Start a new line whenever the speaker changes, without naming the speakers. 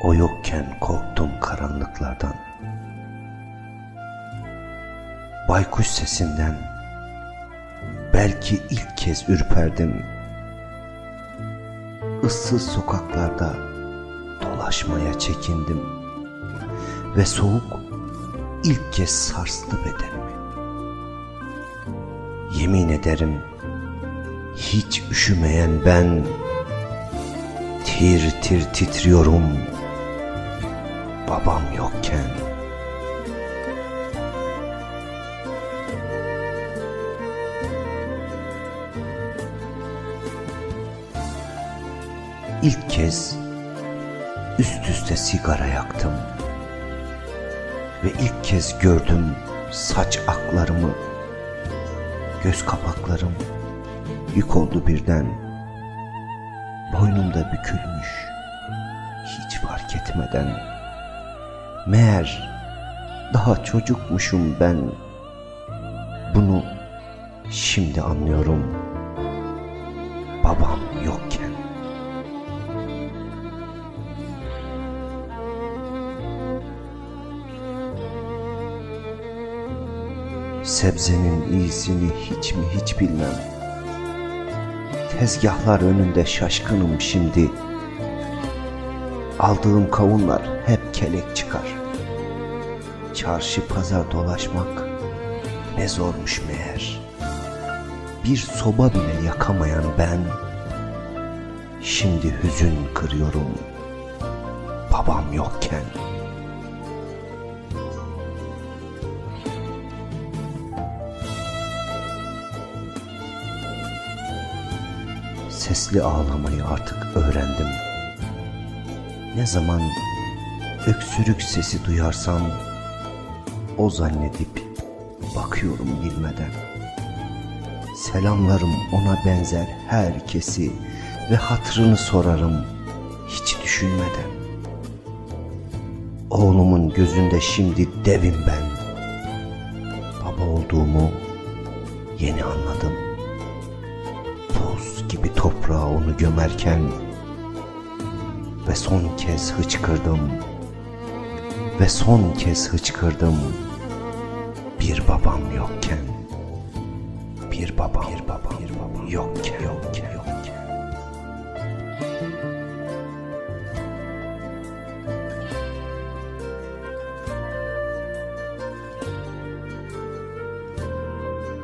O yokken korktum karanlıklardan. Baykuş sesinden belki ilk kez ürperdim. Issız sokaklarda dolaşmaya çekindim ve soğuk ilk kez sarstı bedenimi. Yemin ederim hiç üşümeyen ben tir tir titriyorum babam yokken. İlk kez üst üste sigara yaktım ve ilk kez gördüm saç aklarımı, göz kapaklarım yük oldu birden. Boynumda bükülmüş, hiç fark etmeden. Meğer daha çocukmuşum ben. Bunu şimdi anlıyorum. Babam yokken. Sebzenin iyisini hiç mi hiç bilmem. Tezgahlar önünde şaşkınım şimdi. Aldığım kavunlar hep kelek çıkar. Çarşı pazar dolaşmak ne zormuş meğer. Bir soba bile yakamayan ben şimdi hüzün kırıyorum. Babam yokken. Sesli ağlamayı artık öğrendim. Ne zaman öksürük sesi duyarsam o zannedip bakıyorum bilmeden. Selamlarım ona benzer herkesi ve hatırını sorarım hiç düşünmeden. Oğlumun gözünde şimdi devim ben. Baba olduğumu yeni anladım. Buz gibi toprağa onu gömerken ve son kez hıçkırdım ve son kez hıçkırdım babam yokken. Bir babam bir babam, yokken. yokken